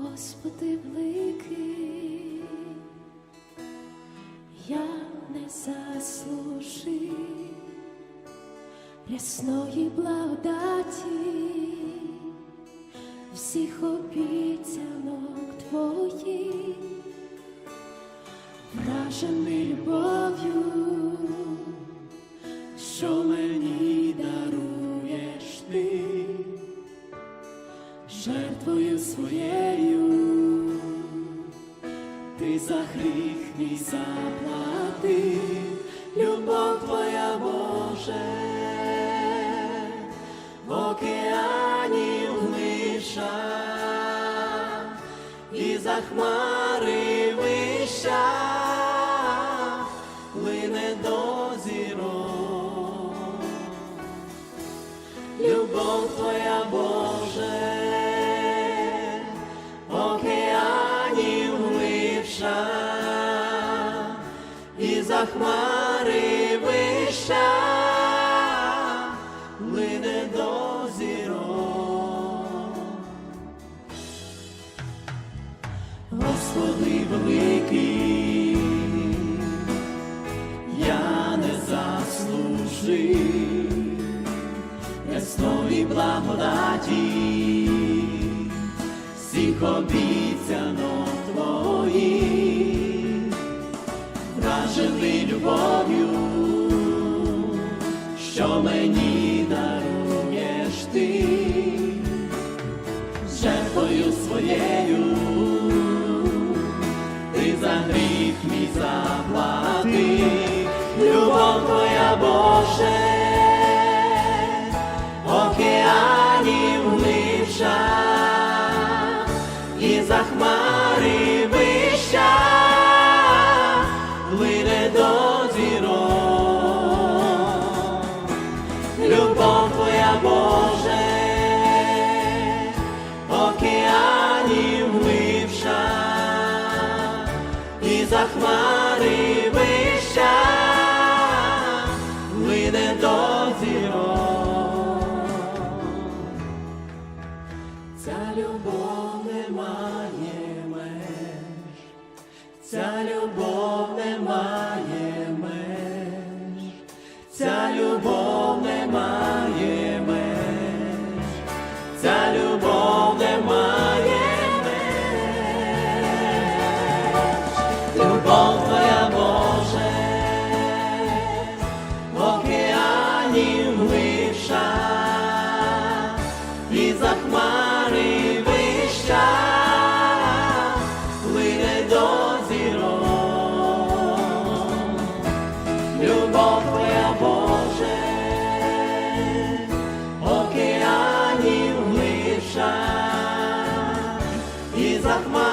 Господи великий, я не заслужив рясної благодаті, всіх обіцянок твоїх, вражений любов'ю, жертвою своєю, ти за гріх мій заплатив, любов твоя Боже, в океані глиша, і за хмари вища, лине до зірок. Любов твоя хмари вища, лине до зірок. Господи великий, я не заслужив ясної благодаті, всіх обіцянок любов'ю, що мені даруєш ти, жертвою своєю, ти за гріх мій заплатив, любов твоя Боже океанів глибша, і за хмари вища, лине до зірок. Ця любов не має меж, ця любов не має хмари вища, плине до зірок. Любов твоя, Боже, океанів глибша, і захмар.